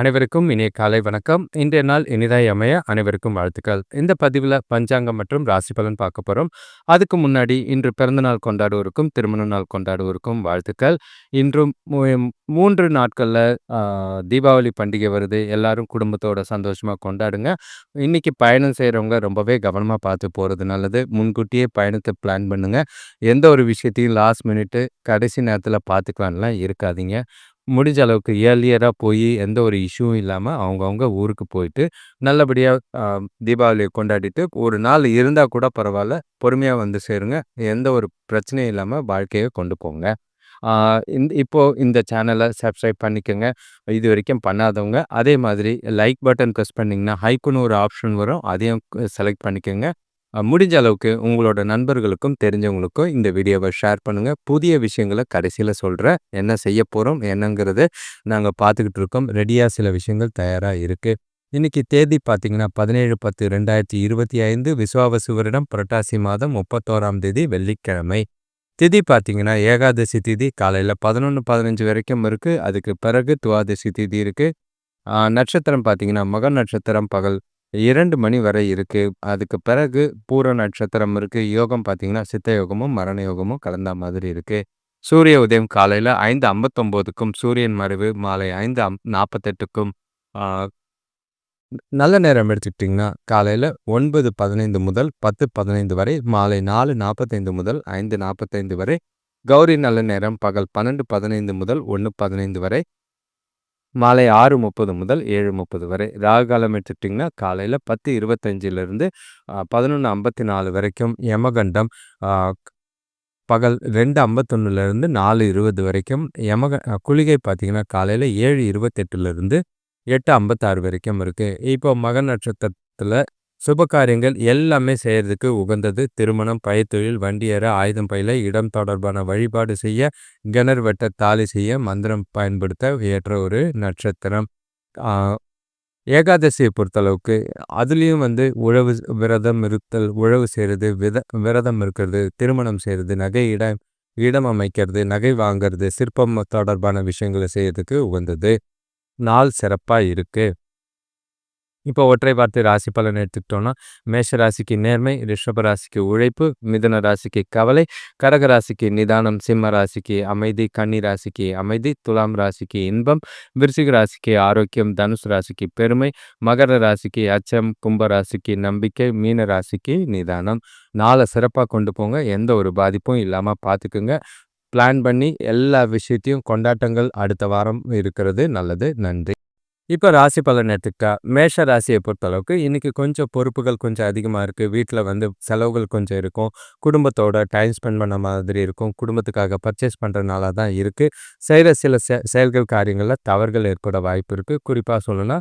அனைவருக்கும் இனிய காலை வணக்கம். இன்றைய நாள் இனிதாய் அமைய அனைவருக்கும் வாழ்த்துக்கள். இந்த பதிவில் பஞ்சாங்கம் மற்றும் ராசி பலன் பார்க்க போகிறோம் அதுக்கு முன்னாடி இன்று பிறந்தநாள் கொண்டாடுவோருக்கும் திருமண நாள் கொண்டாடுவோருக்கும் வாழ்த்துக்கள். இன்றும் மூன்று நாட்களில் தீபாவளி பண்டிகை வருது. எல்லாரும் குடும்பத்தோட சந்தோஷமாக கொண்டாடுங்க. இன்னைக்கு பயணம் செய்கிறவங்க ரொம்பவே கவனமாக பார்த்து போகிறது நல்லது. முன்கூட்டியே பயணத்தை பிளான் பண்ணுங்கள் எந்த ஒரு விஷயத்தையும் லாஸ்ட் மினிட்டு கடைசி நேரத்தில் பார்த்துக்கலான்லாம் இருக்காதீங்க. முடிஞ்ச அளவுக்கு ஏர்லியராக போய் எந்த ஒரு இஷ்யூவும் இல்லாமல் அவங்கவுங்க ஊருக்கு போயிட்டு நல்லபடியாக தீபாவளியை கொண்டாடிட்டு ஒரு நாள் இருந்தால் கூட பரவாயில்ல பொறுமையாக வந்து சேருங்க. எந்த ஒரு பிரச்சனையும் இல்லாமல் வாழ்க்கையை கொண்டு போங்க. இந்த இப்போது இந்த சேனலை சப்ஸ்கிரைப் பண்ணிக்கோங்க. இது வரைக்கும் பண்ணாதவங்க அதே மாதிரி லைக் பட்டன் ப்ரெஸ் பண்ணிங்கன்னா ஹைக்குன்னு ஒரு ஆப்ஷன் வரும். அதையும் செலக்ட் பண்ணிக்கோங்க. முடிஞ்ச அளவுக்கு உங்களோட நண்பர்களுக்கும் தெரிஞ்சவங்களுக்கும் இந்த வீடியோவை ஷேர் பண்ணுங்கள் புதிய விஷயங்களை கடைசியில் சொல்கிறேன் என்ன செய்ய போகிறோம் என்னங்கிறது நாங்கள் பார்த்துக்கிட்டு இருக்கோம். ரெடியாக சில விஷயங்கள் தயாராக இருக்குது இன்னைக்கு தேதி பார்த்தீங்கன்னா பதினேழு பத்து ரெண்டாயிரத்தி இருபத்தி ஐந்து விஸ்வாவசு வருடம் புரட்டாசி மாதம் முப்பத்தோராம் தேதி வெள்ளிக்கிழமை. திதி பார்த்தீங்கன்னா ஏகாதசி திதி காலையில் பதினொன்று பதினஞ்சு வரைக்கும் இருக்குது அதுக்கு பிறகு துவாதசி திதி இருக்குது நட்சத்திரம் பார்த்தீங்கன்னா மகன் நட்சத்திரம் பகல். இரண்டு மணி வரை இருக்குது அதுக்கு பிறகு பூர நட்சத்திரம் இருக்குது யோகம் பார்த்தீங்கன்னா, சித்த யோகமும், மரண யோகமும் கலந்த மாதிரி இருக்குது சூரிய உதயம் காலையில் ஐந்து ஐம்பத்தொம்போதுக்கும் சூரியன் மறைவு மாலை ஐந்து அம் நாற்பத்தெட்டுக்கும் நல்ல நேரம் எடுத்துக்கிட்டிங்கன்னா, காலையில் ஒன்பது பதினைந்து முதல் பத்து பதினைந்து வரை, மாலை நாலு நாற்பத்தைந்து முதல் ஐந்து நாற்பத்தைந்து வரை, கௌரி நல்ல நேரம் பகல் பன்னெண்டு பதினைந்து முதல் ஒன்று பதினைந்து வரை மாலை ஆறு முப்பது முதல் ஏழு முப்பது வரை. ராகு காலம் எடுத்துக்கிட்டிங்கன்னா காலையில் பத்து இருபத்தஞ்சிலிருந்து பதினொன்று ஐம்பத்தி நாலு வரைக்கும் யமகண்டம் பகல் ரெண்டு ஐம்பத்தொன்னுலேருந்து நாலு இருபது வரைக்கும் யமக குளிகை பார்த்திங்கன்னா காலையில் ஏழு இருபத்தெட்டுலேருந்து எட்டு ஐம்பத்தாறு வரைக்கும் இருக்குது இப்போ மக நட்சத்திரத்தில் சுபகாரியங்கள் எல்லாமே செய்கிறதுக்கு உகந்தது. திருமணம் பயத்தொழில் வண்டியேற ஆயுதம் பயில இடம் தொடர்பான வழிபாடு செய்ய கிணறு வெட்ட தாலி செய்ய மந்திரம் பயன்படுத்த ஏற்ற ஒரு நட்சத்திரம். ஏகாதசியை பொறுத்தளவுக்கு அதுலேயும் வந்து உழவு விரதம் இருத்தல் உழவு செய்கிறது வித விரதம் இருக்கிறது திருமணம் செய்கிறது நகை இடம் இடம் அமைக்கிறது நகை வாங்கிறது சிற்பம் தொடர்பான விஷயங்களை செய்யறதுக்கு உகந்தது. நாள் சிறப்பாக இருக்குது இப்போ ஒற்றை வார்த்தை ராசி பலன் எடுத்துக்கிட்டோம்னா மேஷ ராசிக்கு நேர்மை ரிஷப ராசிக்கு உழைப்பு மிதன ராசிக்கு கவலை கடக ராசிக்கு நிதானம் சிம்ம ராசிக்கு அமைதி கன்னி ராசிக்கு அமைதி துலாம் ராசிக்கு இன்பம் விருச்சிக ராசிக்கு ஆரோக்கியம் தனுசு ராசிக்கு பெருமை மகர ராசிக்கு அச்சம் கும்ப ராசிக்கு நம்பிக்கை மீன ராசிக்கு நிதானம். நாளை சிறப்பாக கொண்டு போங்க எந்த ஒரு பாதிப்பும் இல்லாமல் பார்த்துக்குங்க பிளான் பண்ணி எல்லா விஷயத்தையும் கொண்டாட்டங்கள் அடுத்த வாரம் இருக்கிறது. நல்லது. நன்றி. இப்போ ராசி பலன் எடுத்துக்கிட்டா மேஷ ராசியை பொறுத்தளவுக்கு இன்னைக்கு கொஞ்சம் பொறுப்புகள் கொஞ்சம் அதிகமாக இருக்குது வீட்டில் வந்து செலவுகள் கொஞ்சம் இருக்கும். குடும்பத்தோட டைம் ஸ்பெண்ட் பண்ண மாதிரி இருக்கும். குடும்பத்துக்காக பர்ச்சேஸ் பண்ணுறதுனால தான் இருக்குது செய்கிற சில செ செயல்கள் காரியங்களில் தவறுகள் ஏற்பட வாய்ப்பு இருக்குது குறிப்பாக சொல்லணும்னா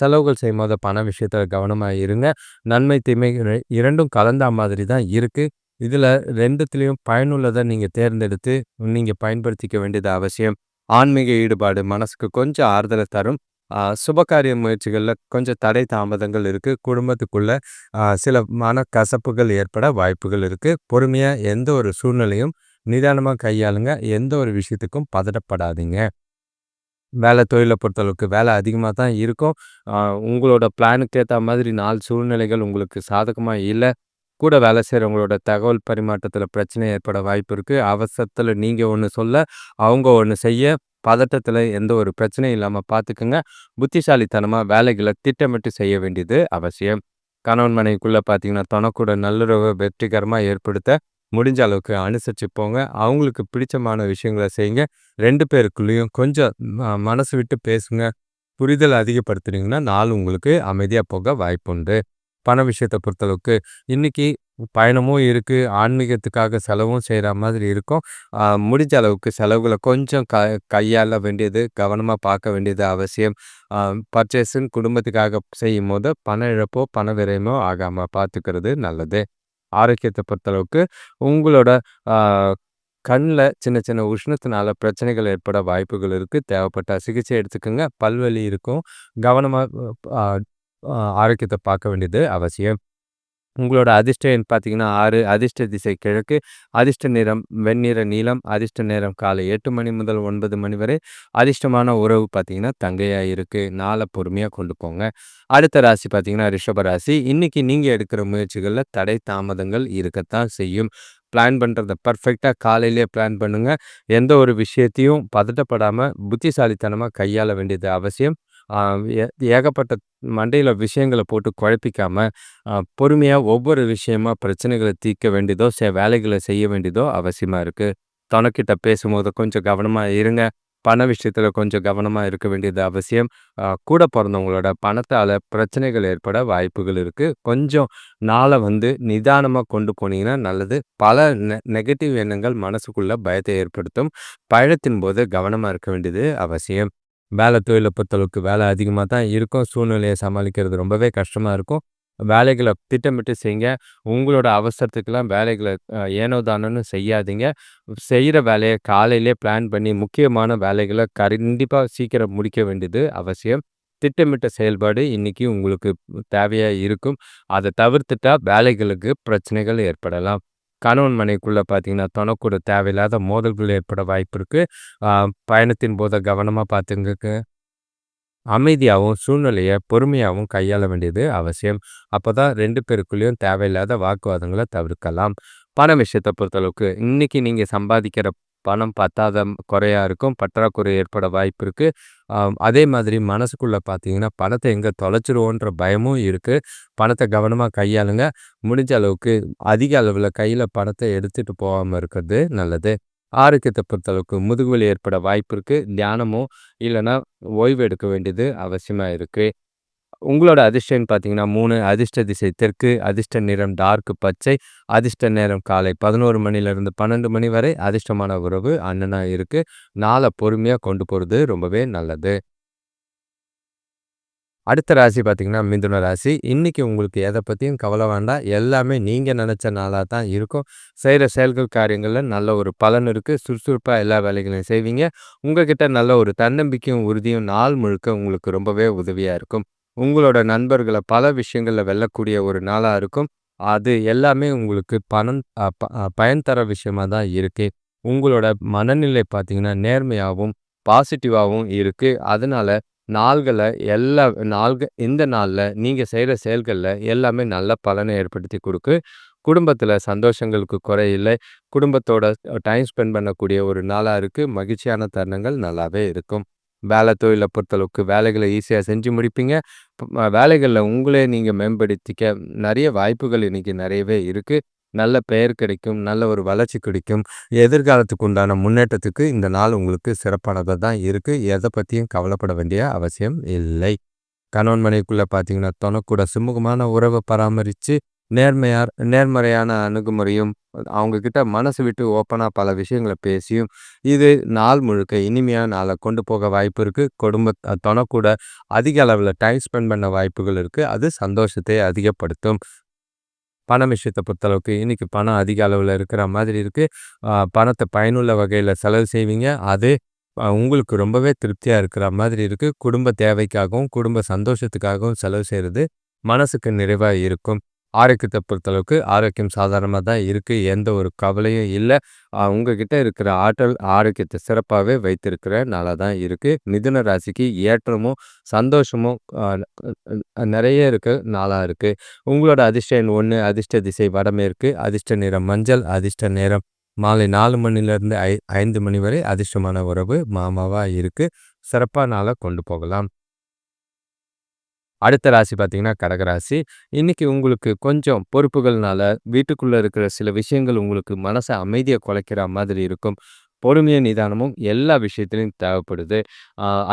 செலவுகள் செய்யும் போது பண விஷயத்தில் கவனமாக இருங்க. நன்மை தீமை இரண்டும் கலந்த மாதிரி தான் இருக்குது இதில் ரெண்டுத்துலேயும் பயனுள்ளதை நீங்கள் தேர்ந்தெடுத்து நீங்கள் பயன்படுத்திக்க வேண்டியது அவசியம். ஆன்மீக ஈடுபாடு மனசுக்கு கொஞ்சம் ஆறுதலை தரும். சுபகாரிய முயற்சிகளில் கொஞ்சம் தடை தாமதங்கள் இருக்குது குடும்பத்துக்குள்ள சில மன கசப்புகள் ஏற்பட வாய்ப்புகள் இருக்குது பொறுமையாக எந்த ஒரு சூழ்நிலையும் நிதானமாக கையாளுங்க. எந்த ஒரு விஷயத்துக்கும் பதட்டப்படாதீங்க. வேலை தொழிலை பொறுத்தளவுக்கு வேலை அதிகமாக தான் இருக்கும். உங்களோட பிளானுக்கு ஏற்ற மாதிரி நாலு சூழ்நிலைகள் உங்களுக்கு சாதகமாக இல்லை. கூட வேலை செய்கிறவங்களோட தகவல் பரிமாற்றத்தில் பிரச்சனை ஏற்பட வாய்ப்பு இருக்குது அவசரத்தில் நீங்கள் ஒன்று சொல்ல அவங்க ஒன்று செய்ய பதட்டத்தில் எந்த ஒரு பிரச்சனையும் இல்லாமல் பார்த்துக்குங்க புத்திசாலித்தனமாக வேலைகளை திட்டமிட்டு செய்ய வேண்டியது அவசியம். கணவன் மனைவிக்குள்ளே பார்த்தீங்கன்னா தனக்கூட நல்லுறவை வெற்றிகரமாக ஏற்படுத்த முடிஞ்ச அளவுக்கு அனுசரித்து போங்க. அவங்களுக்கு பிடிச்சமான விஷயங்களை செய்யுங்க. ரெண்டு பேருக்குள்ளேயும் கொஞ்சம் மனசு விட்டு பேசுங்க. புரிதல் அதிகப்படுத்துனீங்கன்னா நாள் உங்களுக்கு அமைதியாக போக வாய்ப்புண்டு. பண விஷயத்தை பொறுத்தளவுக்கு இன்னைக்கு பயணமும் இருக்குது ஆன்மீகத்துக்காக செலவும் செய்கிற மாதிரி இருக்கும். முடிஞ்ச அளவுக்கு செலவுகளை கொஞ்சம் க கையாள வேண்டியது கவனமாக பார்க்க வேண்டியது அவசியம். பர்ச்சேஸுன்னு குடும்பத்துக்காக செய்யும் போது பண இழப்போ பண விரயமோ ஆகாமல் பார்த்துக்கிறது நல்லது. ஆரோக்கியத்தை பொறுத்தளவுக்கு உங்களோட கண்ணில் சின்ன சின்ன உஷ்ணத்தினால பிரச்சனைகள் ஏற்பட வாய்ப்புகள் இருக்குது தேவைப்பட்ட சிகிச்சை எடுத்துக்கோங்க. பல்வலி இருக்கும். கவனமாக ஆரோக்கியத்தை பார்க்க வேண்டியது அவசியம். உங்களோட அதிர்ஷ்ட எண் பார்த்தீங்கன்னா ஆறு. அதிர்ஷ்ட திசை கிழக்கு. அதிர்ஷ்ட நிறம் வெண்ணிற நீளம். அதிர்ஷ்ட நேரம் காலை எட்டு மணி முதல் ஒன்பது மணி வரை. அதிர்ஷ்டமான உறவு பார்த்தீங்கன்னா தங்கையாக இருக்குது நாளை பொறுமையாக கொண்டு போங்க. அடுத்த ராசி பார்த்தீங்கன்னா ரிஷப ராசி. இன்னைக்கு நீங்கள் எடுக்கிற முயற்சிகளில் தடை தாமதங்கள் இருக்கத்தான் செய்யும். பிளான் பண்ணுறத பர்ஃபெக்டாக காலையிலே பிளான் பண்ணுங்கள் எந்த ஒரு விஷயத்தையும் பதட்டப்படாமல் புத்திசாலித்தனமாக கையாள வேண்டியது அவசியம். ஏகப்பட்ட மண்டையில் விஷயங்களை போட்டு குழப்பிக்காம பொறுமையாக ஒவ்வொரு விஷயமா பிரச்சனைகளை தீர்க்க வேண்டியதோ சே வேலைகளை செய்ய வேண்டியதோ அவசியமாக இருக்குது தனக்கிட்ட பேசும்போது கொஞ்சம் கவனமாக இருங்க. பண விஷயத்தில் கொஞ்சம் கவனமாக இருக்க வேண்டியது அவசியம். கூட பிறந்தவங்களோட பணத்தால் பிரச்சனைகள் ஏற்பட வாய்ப்புகள் இருக்குது கொஞ்சம் நாளை வந்து நிதானமாக கொண்டு போனீங்கன்னா நல்லது. பல நெ நெகட்டிவ் எண்ணங்கள் மனசுக்குள்ளே பயத்தை ஏற்படுத்தும். பயணத்தின் போது கவனமாக இருக்க வேண்டியது அவசியம். வேலை தொழிலை பொறுத்தளவுக்கு வேலை அதிகமாக தான் இருக்கும். சூழ்நிலையை சமாளிக்கிறது ரொம்பவே கஷ்டமாக இருக்கும். வேலைகளை திட்டமிட்டு செய்யுங்க. உங்களோட அவசரத்துக்கெல்லாம் வேலைகளை ஏனோ தானோன்னு செய்யாதீங்க. செய்கிற வேலையை காலையிலே பிளான் பண்ணி முக்கியமான வேலைகளை கண்டிப்பாக சீக்கிரம் முடிக்க வேண்டியது அவசியம். திட்டமிட்ட செயல்பாடு இன்றைக்கி உங்களுக்கு தேவையாக இருக்கும். அதை தவிர்த்துட்டா வேலைகளுக்கு பிரச்சனைகள் ஏற்படலாம். கணவன் மனைக்குள்ளே பார்த்தீங்கன்னா தனக்கூட தேவையில்லாத மோதல்கள் ஏற்பட வாய்ப்பு இருக்குது பயணத்தின் போது கவனமாக பார்த்துங்க அமைதியாகவும் சூழ்நிலையை பொறுமையாகவும் கையாள வேண்டியது அவசியம். அப்போ தான் ரெண்டு பேருக்குள்ளேயும் தேவையில்லாத வாக்குவாதங்களை தவிர்க்கலாம். பண விஷயத்தை பொறுத்தளவுக்கு இன்னைக்கு நீங்கள் சம்பாதிக்கிற பணம் பத்தாத குறையாக இருக்கும். பற்றாக்குறை ஏற்பட வாய்ப்பு இருக்குது அதே மாதிரி மனசுக்குள்ளே பார்த்தீங்கன்னா பணத்தை எங்கே தொலைச்சிருவோன்ற பயமும் இருக்குது பணத்தை கவனமாக கையாளுங்க. முடிஞ்ச அளவுக்கு அதிக அளவில் கையில் பணத்தை எடுத்துகிட்டு போகாமல் இருக்கிறது நல்லது. ஆரோக்கியத்தை பொறுத்தளவுக்கு முதுகுவலி ஏற்பட வாய்ப்பு இருக்குது தியானமோ இல்லைன்னா ஓய்வு எடுக்க வேண்டியது அவசியமாக இருக்குது உங்களோட அதிர்ஷ்டம் பார்த்தீங்கன்னா மூணு அதிர்ஷ்ட திசை தெற்கு அதிர்ஷ்ட நிறம் டார்க் பச்சை அதிர்ஷ்ட நேரம் காலை பதினோரு மணிலேருந்து பன்னெண்டு மணி வரை அதிர்ஷ்டமான உறவு அண்ணனாக இருக்குது நாளை பொறுமையாக கொண்டு போகிறது ரொம்பவே நல்லது. அடுத்த ராசி பார்த்தீங்கன்னா மிதுன ராசி. இன்றைக்கி உங்களுக்கு எதை பற்றியும் கவலை வேண்டாம். எல்லாமே நீங்கள் நினச்ச நாளாக தான் இருக்கும். செய்கிற செயல்கள் காரியங்களில் நல்ல ஒரு பலன் இருக்குது சுறுசுறுப்பாக எல்லா வேலைகளையும் செய்வீங்க. உங்ககிட்ட நல்ல ஒரு தன்னம்பிக்கையும் உறுதியும் நாள் முழுக்க உங்களுக்கு ரொம்பவே உதவியாக இருக்கும். உங்களோட நண்பர்களை பல விஷயங்களில் வெல்லக்கூடிய ஒரு நாளாக இருக்கும். அது எல்லாமே உங்களுக்கு பணம் பயன் தர விஷயமா தான் இருக்குது உங்களோட மனநிலை பார்த்தீங்கன்னா நேர்மையாகவும் பாசிட்டிவாகவும் இருக்குது அதனால் நாள்களை எல்லா நாள்க இந்த நாளில் நீங்கள் செய்கிற செயல்களில் எல்லாமே நல்ல பலனை ஏற்படுத்தி கொடுக்கு. குடும்பத்தில் சந்தோஷங்களுக்கு குறையில்லை குடும்பத்தோட டைம் ஸ்பெண்ட் பண்ணக்கூடிய ஒரு நாளாக இருக்குது மகிழ்ச்சியான தருணங்கள் நல்லாவே இருக்கும். வேலை தொழிலை பொறுத்தளவுக்கு வேலைகளை ஈஸியாக செஞ்சு முடிப்பீங்க. வேலைகளில் உங்களே நீங்கள் மேம்படுத்திக்க நிறைய வாய்ப்புகள் இன்றைக்கி நிறையவே இருக்குது நல்ல பெயர் கிடைக்கும் நல்ல ஒரு வளர்ச்சி கிடைக்கும். எதிர்காலத்துக்கு உண்டான முன்னேற்றத்துக்கு இந்த நாள் உங்களுக்கு சிறப்பானதாக தான் இருக்குது எதை பற்றியும் கவலைப்பட வேண்டிய அவசியம் இல்லை. கணவன் மனைக்குள்ளே பார்த்தீங்கன்னா தனக்கூட சுமூகமான உறவை பராமரித்து நேர்மையார் நேர்மறையான அணுகுமுறையும் அவங்கக்கிட்ட மனசு விட்டு ஓப்பனாக பல விஷயங்களை பேசியும் இது நாள் முழுக்க இனிமையான நாளை கொண்டு போக வாய்ப்பு இருக்குது குடும்ப தனக்கூட அதிக அளவில் டைம் ஸ்பெண்ட் பண்ண வாய்ப்புகள் இருக்குது அது சந்தோஷத்தை அதிகப்படுத்தும். பண விஷயத்தை பொறுத்தளவுக்கு இன்றைக்கி பணம் அதிக அளவில் இருக்கிற மாதிரி இருக்குது பணத்தை பயனுள்ள வகையில் செலவு செய்வீங்க. அது உங்களுக்கு ரொம்பவே திருப்தியாக இருக்கிற மாதிரி இருக்குது குடும்ப தேவைக்காகவும் குடும்ப சந்தோஷத்துக்காகவும் செலவு செய்கிறது மனசுக்கு நிறைவாக இருக்கும். ஆரோக்கியத்தை பொறுத்தளவுக்கு ஆரோக்கியம் சாதாரணமாக தான் இருக்குது எந்த ஒரு கவலையும் இல்லை. உங்ககிட்ட இருக்கிற ஆற்றல் ஆரோக்கியத்தை சிறப்பாகவே வைத்திருக்கிற நாளாக தான் இருக்குது மிதுன ராசிக்கு ஏற்றமும் சந்தோஷமும் நிறைய இருக்க நாளாக இருக்குது உங்களோட அதிர்ஷ்ட எண் ஒன்று அதிர்ஷ்ட திசை வடமேற்கு அதிர்ஷ்ட நிறம் மஞ்சள் அதிர்ஷ்ட நேரம் மாலை நாலு மணிலேருந்து ஐ ஐந்து மணி வரை அதிர்ஷ்டமான உறவு மாமாவாக இருக்குது சிறப்பாக நாளாக கொண்டு போகலாம். அடுத்த ராசி பார்த்தீங்கன்னா கடகராசி இன்னைக்கு உங்களுக்கு கொஞ்சம் பொறுப்புகள்னால வீட்டுக்குள்ளே இருக்கிற சில விஷயங்கள் உங்களுக்கு மனசை அமைதியை குலைக்கிற மாதிரி இருக்கும். பொறுமையும் நிதானமும் எல்லா விஷயத்துலையும் தேவைப்படுது.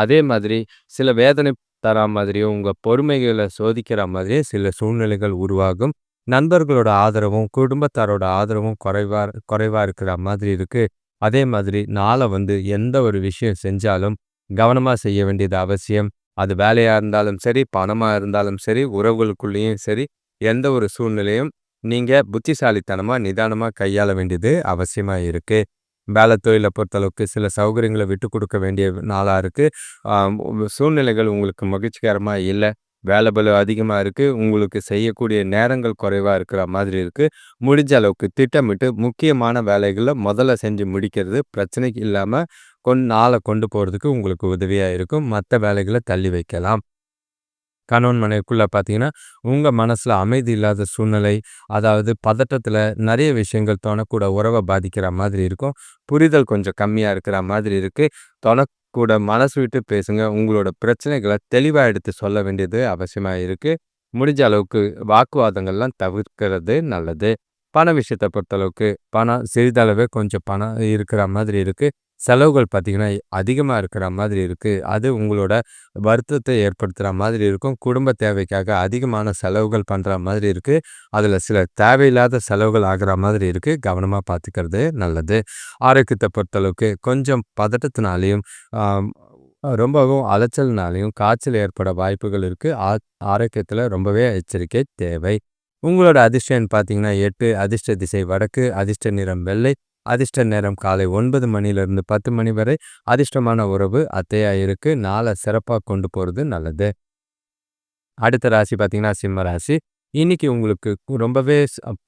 அதே மாதிரி சில வேதனை தரா மாதிரியும் உங்கள் பொறுமைகளை சோதிக்கிற மாதிரியே சில சூழ்நிலைகள் உருவாகும். நண்பர்களோட ஆதரவும் குடும்பத்தாரோட ஆதரவும் குறைவா குறைவாக இருக்கிற மாதிரி இருக்குது அதே மாதிரி நாளை வந்து எந்த ஒரு விஷயம் செஞ்சாலும் கவனமாக செய்ய வேண்டியது அவசியம். அது வேலையாக இருந்தாலும் சரி பணமாக இருந்தாலும் சரி உறவுகளுக்குள்ளேயும் சரி எந்த ஒரு சூழ்நிலையும் நீங்கள் புத்திசாலித்தனமாக நிதானமாக கையாள வேண்டியது அவசியமாக இருக்குது வேலை தொழிலை பொறுத்தளவுக்கு சில சௌகரியங்களை விட்டு கொடுக்க வேண்டிய நாளாக இருக்குது சூழ்நிலைகள் உங்களுக்கு மகிழ்ச்சிகரமாக இல்லை வேலை பலு அதிகமாக இருக்குது உங்களுக்கு செய்யக்கூடிய நேரங்கள் குறைவாக இருக்கிற மாதிரி இருக்குது முடிஞ்ச அளவுக்கு திட்டமிட்டு முக்கியமான வேலைகளை முதல்ல செஞ்சு முடிக்கிறது பிரச்சனைக்கு இல்லாமல் கொண் நாளை கொண்டு போகிறதுக்கு உங்களுக்கு உதவியாக இருக்கும். மற்ற வேலைகளை தள்ளி வைக்கலாம். கணவன் மனைவிக்குள்ளே பார்த்தீங்கன்னா, உங்கள் மனசில் அமைதி இல்லாத சூழ்நிலை, அதாவது பதட்டத்தில் நிறைய விஷயங்கள் தொணக்கூட உறவை பாதிக்கிற மாதிரி இருக்கும். புரிதல் கொஞ்சம் கம்மியாக இருக்கிற மாதிரி இருக்குது தொணக்கூட மனசு விட்டு பேசுங்க. உங்களோட பிரச்சனைகளை தெளிவாக எடுத்து சொல்ல வேண்டியது அவசியமாக இருக்குது முடிஞ்ச அளவுக்கு வாக்குவாதங்கள்லாம் தவிர்க்கிறது நல்லது. பண விஷயத்தை பொறுத்தளவுக்கு பணம் சிறிதளவே கொஞ்சம் பணம் இருக்கிற மாதிரி இருக்குது செலவுகள் பார்த்தீங்கன்னா, அதிகமாக இருக்கிற மாதிரி இருக்குது அது உங்களோட வருத்தத்தை ஏற்படுத்துகிற மாதிரி இருக்கும். குடும்ப தேவைக்காக அதிகமான செலவுகள் பண்ணுற மாதிரி இருக்குது அதில் சில தேவையில்லாத செலவுகள் ஆகிற மாதிரி இருக்குது கவனமாக பார்த்துக்கிறது நல்லது. ஆரோக்கியத்தை பொறுத்தளவுக்கு கொஞ்சம் பதட்டத்தினாலையும் ரொம்பவும் அலைச்சல்னாலையும் காய்ச்சல் ஏற்பட வாய்ப்புகள் இருக்குது ஆ ஆரோக்கியத்தில் ரொம்பவே எச்சரிக்கை தேவை. உங்களோட அதிர்ஷ்டம்னு பார்த்திங்கன்னா பார்த்தீங்கன்னா 8 அதிர்ஷ்ட திசை வடக்கு, அதிர்ஷ்ட நிறம் வெள்ளை, அதிர்ஷ்ட நேரம் காலை ஒன்பது மணியிலிருந்து 10 மணி வரை. அதிர்ஷ்டமான உறவு அத்தையாக இருக்கு. நாளை சிறப்பாக கொண்டு போகிறது நல்லது. அடுத்த ராசி பார்த்தீங்கன்னா, சிம்ம ராசி. இன்னைக்கு உங்களுக்கு ரொம்பவே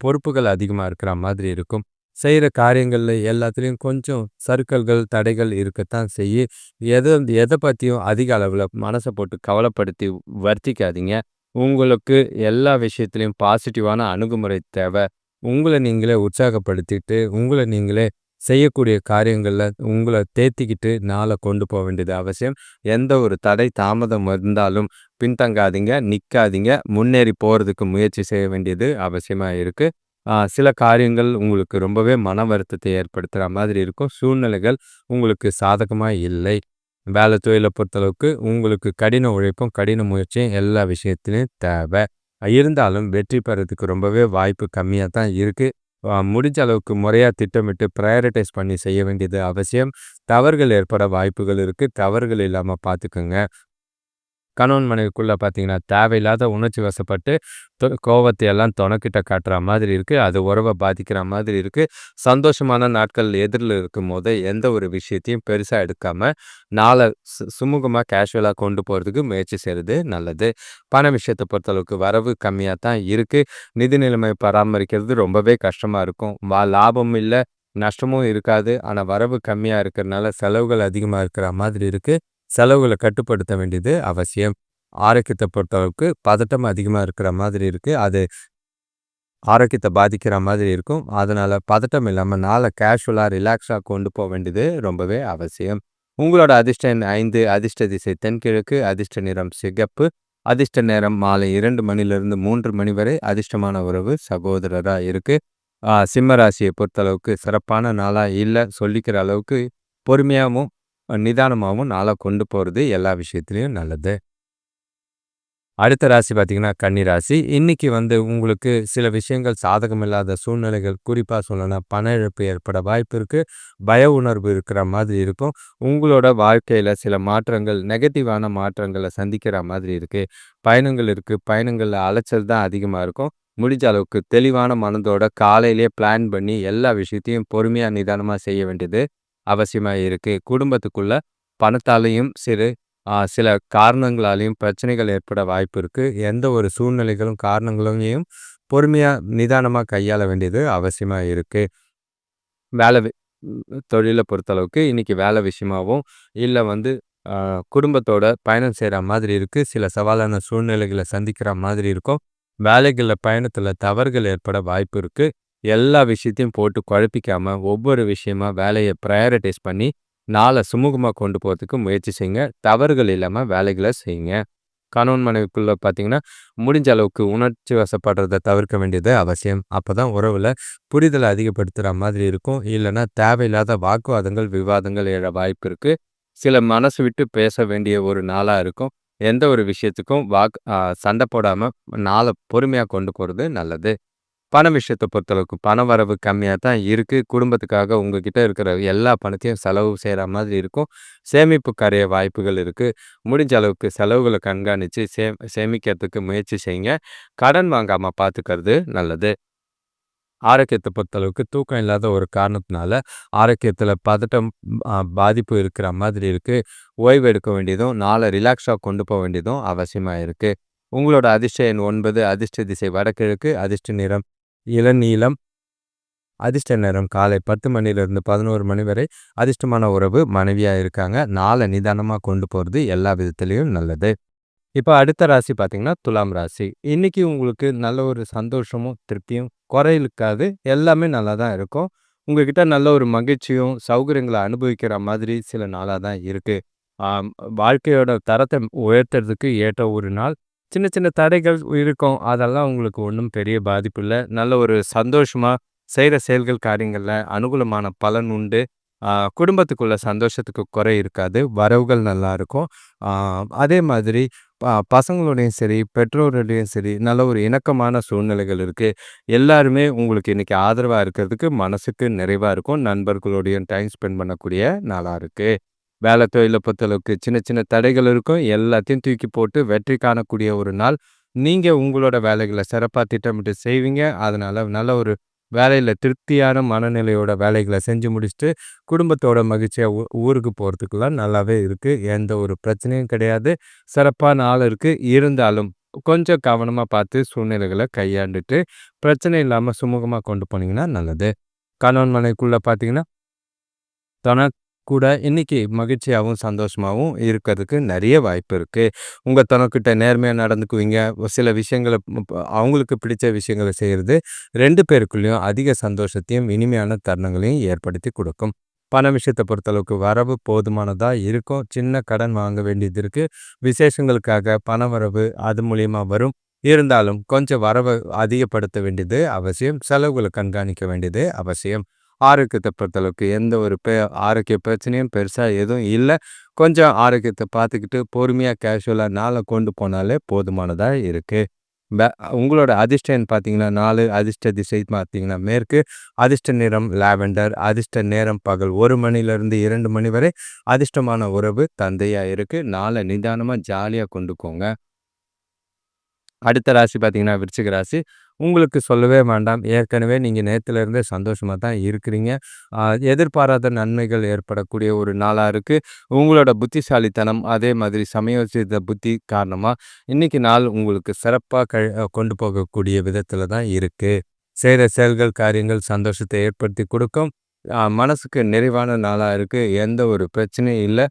பொறுப்புகள் அதிகமாக இருக்கிற மாதிரி இருக்கும். செய்கிற காரியங்களில் எல்லாத்துலேயும் கொஞ்சம் சருக்கல்கள் தடைகள் இருக்கத்தான் செய்ய எதை எதை பற்றியும் அதிக அளவில் மனசை போட்டு கவலைப்படுத்தி வருத்திக்காதீங்க. உங்களுக்கு எல்லா விஷயத்துலையும் பாசிட்டிவான அணுகுமுறை தேவை உங்களை நீங்களே உற்சாகப்படுத்திட்டு, உங்களை நீங்களே செய்யக்கூடிய காரியங்களில் உங்களை தேத்திக்கிட்டு நாளை கொண்டு போக வேண்டியது அவசியம். எந்த ஒரு தடை, தாமதம் இருந்தாலும் பின்தங்காதீங்க, நிற்காதீங்க முன்னேறி போகிறதுக்கு முயற்சி செய்ய வேண்டியது அவசியமாக இருக்குது சில காரியங்கள் உங்களுக்கு ரொம்பவே மன வருத்தத்தை ஏற்படுத்துகிற மாதிரி இருக்கும். சூழ்நிலைகள் உங்களுக்கு சாதகமாக இல்லை. வேலை தொழிலை பொறுத்தளவுக்கு உங்களுக்கு கடின உழைப்பும், கடின முயற்சியும் எல்லா விஷயத்துலையும் தேவை இருந்தாலும் வெற்றி பெறதுக்கு ரொம்பவே வாய்ப்பு கம்மியாக தான் இருக்குது முடிஞ்ச அளவுக்கு முறையாக திட்டமிட்டு ப்ரையாரிட்டைஸ் பண்ணி செய்ய வேண்டியது அவசியம். தவறுகள் ஏற்பட வாய்ப்புகள் இருக்குது தவறுகள் இல்லாமல் பார்த்துக்கங்க. கணவன் மனைவிக்குள்ளே பார்த்தீங்கன்னா, தேவையில்லாத உணர்ச்சி வசப்பட்டு தொ கோவத்தை எல்லாம் தொணக்கிட்ட காட்டுற மாதிரி இருக்குது அது உறவை பாதிக்கிற மாதிரி இருக்குது சந்தோஷமான நாட்கள் எதிரில் இருக்கும் போது எந்த ஒரு விஷயத்தையும் பெருசாக எடுக்காமல் நாளை சு சுமூகமாக கேஷுவலாக கொண்டு போகிறதுக்கு முயற்சி செய்கிறது நல்லது. பண விஷயத்தை பொறுத்தளவுக்கு வரவு கம்மியாக தான் இருக்குது நிதி நிலைமை பராமரிக்கிறது ரொம்பவே கஷ்டமாக இருக்கும். வா லாபம் இல்லை நஷ்டமும் இருக்காது. ஆனால் வரவு கம்மியாக இருக்கிறனால செலவுகள் அதிகமாக இருக்கிற மாதிரி இருக்குது செலவுகளை கட்டுப்படுத்த வேண்டியது அவசியம். ஆரோக்கியத்தை பொறுத்தளவுக்கு பதட்டம் அதிகமா இருக்கிற மாதிரி இருக்கு. அது ஆரோக்கியத்த பாதிக்கிற மாதிரி இருக்கும். அதனால பதட்டம் இல்லாம நாளை கேஷுவலா, ரிலாக்ஸா கொண்டு போ வேண்டியது ரொம்பவே அவசியம். உங்களோட அதிர்ஷ்ட எண் 5 அதிர்ஷ்ட திசை தென்கிழக்கு, அதிர்ஷ்ட நிறம் சிகப்பு, அதிர்ஷ்ட நேரம் மாலை இரண்டு மணிலிருந்து மூன்று மணி வரை. அதிர்ஷ்டமான உறவு சகோதரரா இருக்கு. சிம்மராசியை பொறுத்தளவுக்கு சிறப்பான நாளா இல்ல. சொல்லிக்கிற அளவுக்கு பொறுமையாவும், நிதானமாகவும் நாளாக கொண்டு போகிறது எல்லா விஷயத்துலேயும் நல்லது. அடுத்த ராசி பார்த்தீங்கன்னா, கன்னி ராசி. இன்றைக்கி வந்து உங்களுக்கு சில விஷயங்கள் சாதகமில்லாத சூழ்நிலைகள், குறிப்பாக சொல்லணும்னா பண இழப்பு ஏற்பட வாய்ப்பு இருக்குது பய உணர்வு இருக்கிற மாதிரி இருக்கும். உங்களோட வாழ்க்கையில் சில மாற்றங்கள், நெகட்டிவான மாற்றங்களை சந்திக்கிற மாதிரி இருக்குது பயணங்கள் இருக்குது பயணங்களில் அலைச்சல் தான் அதிகமாக இருக்கும். முடிஞ்ச அளவுக்கு தெளிவான மனதோட காலையிலேயே பிளான் பண்ணி எல்லா விஷயத்தையும் பொறுமையாக நிதானமாக செய்ய வேண்டியது அவசியமாக இருக்குது குடும்பத்துக்குள்ளே பணத்தாலையும் சரி, சில காரணங்களாலையும் பிரச்சனைகள் ஏற்பட வாய்ப்பு இருக்குது எந்த ஒரு சூழ்நிலைகளும், காரணங்களையும் பொறுமையாக நிதானமாக கையாள வேண்டியது அவசியமாக இருக்குது வேலை தொழிலை பொறுத்தளவுக்கு இன்றைக்கி வேலை விஷயமாகவும் இல்லை வந்து குடும்பத்தோட பயணம் செய்கிற மாதிரி இருக்குது சில சவாலான சூழ்நிலைகளை சந்திக்கிற மாதிரி இருக்கும். வேலைகளில் பயணத்தில் தவறுகள் ஏற்பட வாய்ப்பு இருக்குது எல்லா விஷயத்தையும் போட்டு குழப்பிக்காமல் ஒவ்வொரு விஷயமா வேலையை ப்ரையாரிட்டைஸ் பண்ணி, நாளை சுமூகமாக கொண்டு போகிறதுக்கு முயற்சி செய்யுங்க. தவறுகள் இல்லாமல் வேலைகளை செய்யுங்க. கணவன் மனைவிக்குள்ள பார்த்தீங்கன்னா, முடிஞ்ச அளவுக்கு உணர்ச்சி வசப்படுறத தவிர்க்க வேண்டியது அவசியம். அப்பதான் உறவில் புரிதலை அதிகப்படுத்துகிற மாதிரி இருக்கும். இல்லைன்னா தேவையில்லாத வாக்குவாதங்கள், விவாதங்கள் எழ வாய்ப்பு இருக்குது சில மனசு விட்டு பேச வேண்டிய ஒரு நாளாக இருக்கும். எந்த ஒரு விஷயத்துக்கும் வாக் சண்டை போடாமல் நாளை பொறுமையாக கொண்டு போகிறது நல்லது. பண விஷயத்தை பொறுத்தளவுக்கு பண வரவு கம்மியாக தான் இருக்குது குடும்பத்துக்காக உங்ககிட்ட இருக்கிற எல்லா பணத்தையும் செலவு செய்கிற மாதிரி இருக்கும். சேமிப்பு கரைய வாய்ப்புகள் இருக்குது முடிஞ்ச அளவுக்கு செலவுகளை கண்காணித்து சே சேமிக்கிறதுக்கு முயற்சி செய்யுங்க. கடன் வாங்காமல் பார்த்துக்கிறது நல்லது. ஆரோக்கியத்தை பொறுத்தளவுக்கு தூக்கம் இல்லாத ஒரு காரணத்தினால, ஆரோக்கியத்தில் பதட்டம், பாதிப்பு இருக்கிற மாதிரி இருக்குது ஓய்வு எடுக்க வேண்டியதும், நாளை ரிலாக்ஸாக கொண்டு போக வேண்டியதும் அவசியமாக இருக்குது உங்களோட அதிர்ஷ்ட எண் ஒன்பது அதிர்ஷ்ட திசை வடகிழக்கு அதிர்ஷ்ட நிறம் இளநீலம் அதிர்ஷ்ட நேரம் காலை பத்து மணிலிருந்து பதினோரு மணி வரை அதிர்ஷ்டமான உறவு மனைவியாக இருக்காங்க. நாளை நிதானமாக கொண்டு போகிறது எல்லா விதத்துலேயும் நல்லது. இப்போ அடுத்த ராசி பார்த்தீங்கன்னா துலாம் ராசி. இன்றைக்கி உங்களுக்கு நல்ல ஒரு சந்தோஷமும் திருப்தியும் குறையிருக்காது எல்லாமே நல்லா தான் இருக்கும். உங்ககிட்ட நல்ல ஒரு மகிழ்ச்சியும் சௌகரியங்களை அனுபவிக்கிற மாதிரி சில நாளாக தான் இருக்குது வாழ்க்கையோட தரத்தை உயர்த்துறதுக்கு ஏற்ற ஒரு நாள். சின்ன சின்ன தடைகள் இருக்கும். அதெல்லாம் உங்களுக்கு ஒன்றும் பெரிய பாதிப்பு இல்லை. நல்ல ஒரு சந்தோஷமாக செய்கிற செயல்கள் காரியங்களில் அனுகூலமான பலன் உண்டு. குடும்பத்துக்குள்ள சந்தோஷத்துக்கு குறை இருக்காது. வரவுகள் நல்லா இருக்கும். அதே மாதிரி பசங்களோடையும் சரி பெற்றோரோடையும் சரி நல்ல ஒரு இணக்கமான சூழ்நிலைகள் இருக்குது எல்லாருமே உங்களுக்கு இன்றைக்கி ஆதரவாக இருக்கிறதுக்கு மனசுக்கு நிறைவாக இருக்கும். நண்பர்களோடையும் டைம் ஸ்பெண்ட் பண்ணக்கூடிய நாளாக இருக்குது வேலை தொழிலை பொறுத்தளவுக்கு சின்ன சின்ன தடைகள் இருக்கும். எல்லாத்தையும் தூக்கி போட்டு வெற்றி காணக்கூடிய ஒரு நாள். நீங்கள் உங்களோட வேலைகளை சிறப்பாக திட்டமிட்டு செய்வீங்க. அதனால் நல்ல ஒரு வேலையில் திருப்தியான மனநிலையோட வேலைகளை செஞ்சு முடிச்சுட்டு குடும்பத்தோட மகிழ்ச்சியாக ஊருக்கு போகிறதுக்குலாம் நல்லாவே இருக்குது எந்த ஒரு பிரச்சனையும் கிடையாது. சிறப்பான ஆள் இருக்குது இருந்தாலும் கொஞ்சம் கவனமாக பார்த்து சூழ்நிலைகளை கையாண்டுட்டு பிரச்சனை இல்லாமல் சுமூகமாக கொண்டு போனீங்கன்னா நல்லது. கணவன் மனைக்குள்ளே பார்த்தீங்கன்னா தன கூட இன்னைக்கு மகிழ்ச்சியாகவும் சந்தோஷமாகவும் இருக்கிறதுக்கு நிறைய வாய்ப்பு இருக்குது உங்கள் தனக்கிட்ட நேர்மையாக நடந்துக்குவீங்க. சில விஷயங்களை அவங்களுக்கு பிடிச்ச விஷயங்களை செய்கிறது ரெண்டு பேருக்குள்ளேயும் அதிக சந்தோஷத்தையும் இனிமையான தருணங்களையும் ஏற்படுத்தி கொடுக்கும். பண விஷயத்தை பொறுத்தளவுக்கு வரவு போதுமானதாக இருக்கும். சின்ன கடன் வாங்க வேண்டியது இருக்குது விசேஷங்களுக்காக பண வரவு அது மூலியமாக வரும். இருந்தாலும் கொஞ்சம் வரவை அதிகப்படுத்த வேண்டியது அவசியம். செலவுகளை கண்காணிக்க வேண்டியது அவசியம். ஆரோக்கியத்தை பொறுத்தளவுக்கு எந்த ஒரு பெ ஆரோக்கிய பிரச்சனையும் பெருசாக எதுவும் இல்லை. கொஞ்சம் ஆரோக்கியத்தை பார்த்துக்கிட்டு பொறுமையாக கேஷுவலாக நாளை கொண்டு போனாலே போதுமானதாக இருக்குது உங்களோட அதிர்ஷ்டம் பார்த்தீங்கன்னா நாலு அதிர்ஷ்ட திசை பார்த்தீங்கன்னா மேற்கு. அதிர்ஷ்ட நிறம் லாவெண்டர் அதிர்ஷ்ட நேரம் பகல் ஒரு மணிலேருந்து இரண்டு மணி வரை அதிர்ஷ்டமான உறவு தந்தையாக இருக்குது நாளை நிதானமாக ஜாலியாக கொண்டுக்கோங்க. அடுத்த ராசி பார்த்தீங்கன்னா விருச்சிக ராசி. உங்களுக்கு சொல்லவே வேண்டாம். ஏற்கனவே நீங்கள் நேற்றுலேருந்தே சந்தோஷமாக தான் இருக்கிறீங்க. எதிர்பாராத நன்மைகள் ஏற்படக்கூடிய ஒரு நாளாக இருக்குது உங்களோட புத்திசாலித்தனம் அதே மாதிரி சமயோசித புத்தி காரணமாக இன்றைக்கி நாள் உங்களுக்கு சிறப்பாக க கொண்டு போகக்கூடிய விதத்தில் தான் இருக்குது செய்கிற செயல்கள் காரியங்கள் சந்தோஷத்தை ஏற்படுத்தி கொடுக்கும். மனசுக்கு நிறைவான நாளாக இருக்குது எந்த ஒரு பிரச்சனையும் இல்லை.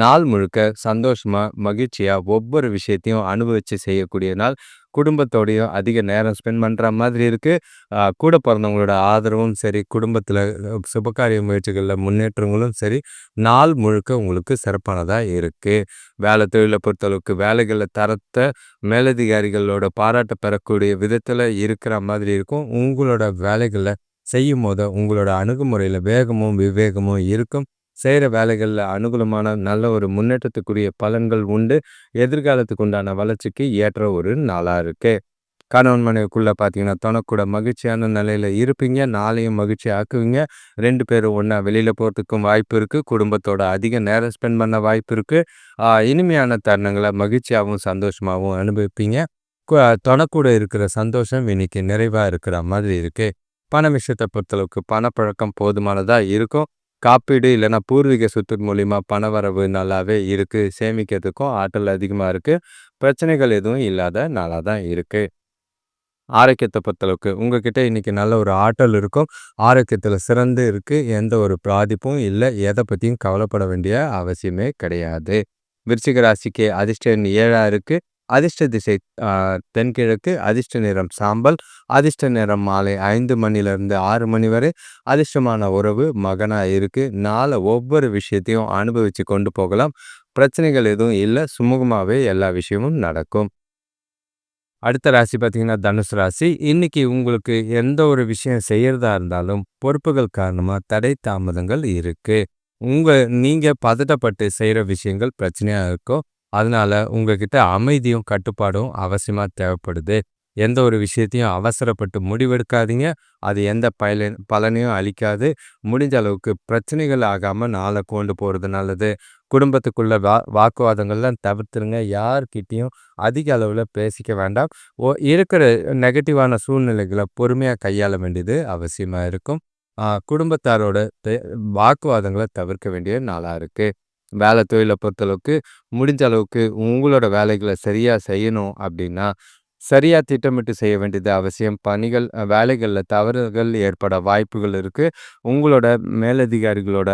நாள் முழுக்க சந்தோஷமாக மகிழ்ச்சியாக ஒவ்வொரு விஷயத்தையும் அனுபவித்து செய்யக்கூடிய நாள். குடும்பத்தோடையும் அதிக நேரம் ஸ்பெண்ட் பண்ணுற மாதிரி இருக்குது கூட பிறந்தவங்களோட ஆதரவும் சரி குடும்பத்தில் சுபகாரிய முயற்சிகளில் முன்னேற்றங்களும் சரி நாள் முழுக்க உங்களுக்கு சிறப்பானதாக இருக்குது வேலை தொழிலை பொறுத்தளவுக்கு வேலைகளில் தரத்தை மேலதிகாரிகளோட பாராட்ட பெறக்கூடிய விதத்தில் இருக்கிற மாதிரி இருக்கும். உங்களோட வேலைகளை செய்யும் போது உங்களோட அணுகுமுறையில் வேகமும் விவேகமும் இருக்கும். செய்கிற வேலைகளில் அனுகூலமான நல்ல ஒரு முன்னேற்றத்துக்குரிய பலன்கள் உண்டு. எதிர்காலத்துக்கு உண்டான வளர்ச்சிக்கு ஏற்ற ஒரு நாளாக இருக்குது கணவன் மனைவிக்குள்ளே பார்த்தீங்கன்னா தனக்கூட மகிழ்ச்சியான நிலையில் இருப்பீங்க. நாளையும் மகிழ்ச்சி ஆக்குவீங்க. ரெண்டு பேரும் ஒன்றா வெளியில் போகிறதுக்கும் வாய்ப்பு இருக்குது குடும்பத்தோட அதிக நேரம் ஸ்பெண்ட் பண்ண வாய்ப்பு இருக்குது இனிமையான தருணங்களை மகிழ்ச்சியாகவும் சந்தோஷமாகவும் அனுபவிப்பீங்க. தனக்கூட இருக்கிற சந்தோஷம் இன்னைக்கு நிறைவாக இருக்கிற மாதிரி இருக்குது பண விஷயத்தை பொறுத்தளவுக்கு பணப்பழக்கம் போதுமானதாக இருக்கும். காப்பீடு இல்லைன்னா பூர்வீக சொத்து மூலிமா பணவரவு நல்லாவே இருக்குது சேமிக்கிறதுக்கும் ஆற்றல் அதிகமாக இருக்குது பிரச்சனைகள் எதுவும் இல்லாத நாளாக தான் இருக்குது ஆரோக்கியத்தை பொறுத்தளவுக்கு உங்ககிட்ட இன்றைக்கி நல்ல ஒரு ஆற்றல் இருக்கும். ஆரோக்கியத்தில் சிறந்து இருக்குது எந்த ஒரு பாதிப்பும் இல்லை. எதை பற்றியும் கவலைப்பட வேண்டிய அவசியமே கிடையாது. விருச்சிக ராசிக்கு அதிர்ஷ்டம் ஏழாக இருக்குது அதிர்ஷ்ட திசை தென்கிழக்கு அதிர்ஷ்ட நிறம் சாம்பல் அதிர்ஷ்ட நிறம் மாலை ஐந்து மணிலேருந்து ஆறு மணி வரை அதிர்ஷ்டமான உறவு மகனாக இருக்குது நாளை ஒவ்வொரு விஷயத்தையும் அனுபவித்து கொண்டு போகலாம். பிரச்சனைகள் எதுவும் இல்லை. சுமூகமாகவே எல்லா விஷயமும் நடக்கும். அடுத்த ராசி பார்த்தீங்கன்னா தனுசு ராசி. இன்னைக்கு உங்களுக்கு எந்த ஒரு விஷயம் செய்கிறதா இருந்தாலும் பொறுப்புகள் காரணமாக தடை தாமதங்கள் இருக்குது உங்கள் நீங்கள் பதட்டப்பட்டு செய்கிற விஷயங்கள் பிரச்சனையாக இருக்கும் அதனால உங்ககிட்ட அமைதியும் கட்டுப்பாடும் அவசியமாக தேவைப்படுது. எந்த ஒரு விஷயத்தையும் அவசரப்பட்டு முடிவெடுக்காதீங்க. அது எந்த பயன் பலனையும் அளிக்காது. முடிஞ்ச அளவுக்கு பிரச்சனைகள் ஆகாமல் நாளை கொண்டு போகிறது நல்லது. குடும்பத்துக்குள்ள வா வாக்குவாதங்கள்லாம் தவிர்த்துருங்க. யார்கிட்டேயும் அதிக அளவில் பேசிக்க வேண்டாம். ஓ இருக்கிற நெகட்டிவான சூழ்நிலைகளை பொறுமையாக கையாள வேண்டியது அவசியமாக இருக்கும். குடும்பத்தாரோட வாக்குவாதங்களை தவிர்க்க வேண்டிய நாளாக இருக்குது வேலை தொழிலை பொறுத்தளவுக்கு முடிஞ்ச அளவுக்கு உங்களோட வேலைகளை சரியாக செய்யணும் அப்படின்னா சரியாக திட்டமிட்டு செய்ய வேண்டியது அவசியம். பணிகள் வேலைகளில் தவறுகள் ஏற்பட வாய்ப்புகள் இருக்குது உங்களோட மேலதிகாரிகளோட